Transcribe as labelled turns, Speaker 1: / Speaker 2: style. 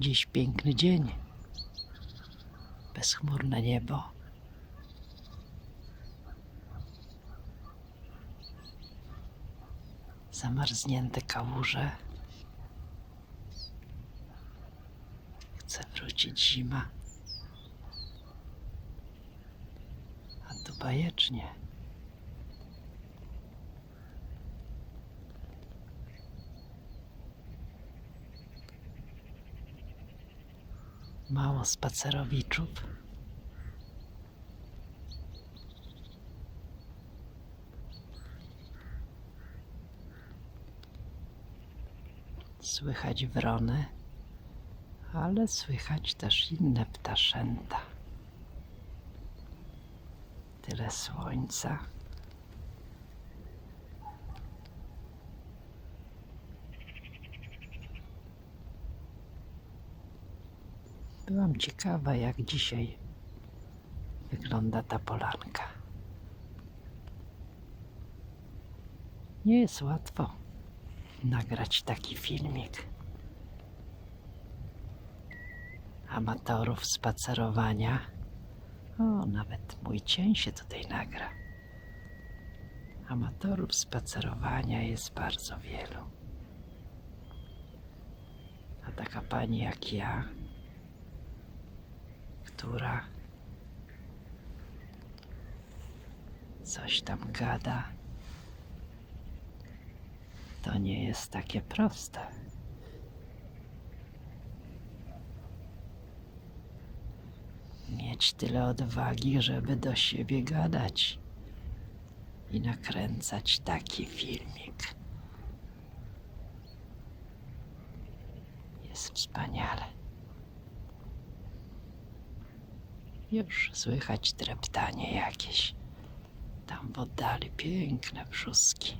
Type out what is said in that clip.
Speaker 1: Dziś piękny dzień. Bezchmurne niebo. Zamarznięte kałuże. Chce wrócić zima. A tu bajecznie. Mało spacerowiczów. Słychać wrony, ale słychać też inne ptaszęta. Tyle słońca. Byłam ciekawa, jak dzisiaj wygląda ta polanka. Nie jest łatwo nagrać taki filmik. Amatorów spacerowania. O, nawet mój cień się tutaj nagra. Amatorów spacerowania jest bardzo wielu. A taka pani jak ja, coś tam gada, to nie jest takie proste. Mieć tyle odwagi, żeby do siebie gadać i nakręcać taki filmik. Jest wspaniale. Już słychać dreptanie jakieś. Tam w oddali piękne brzuski.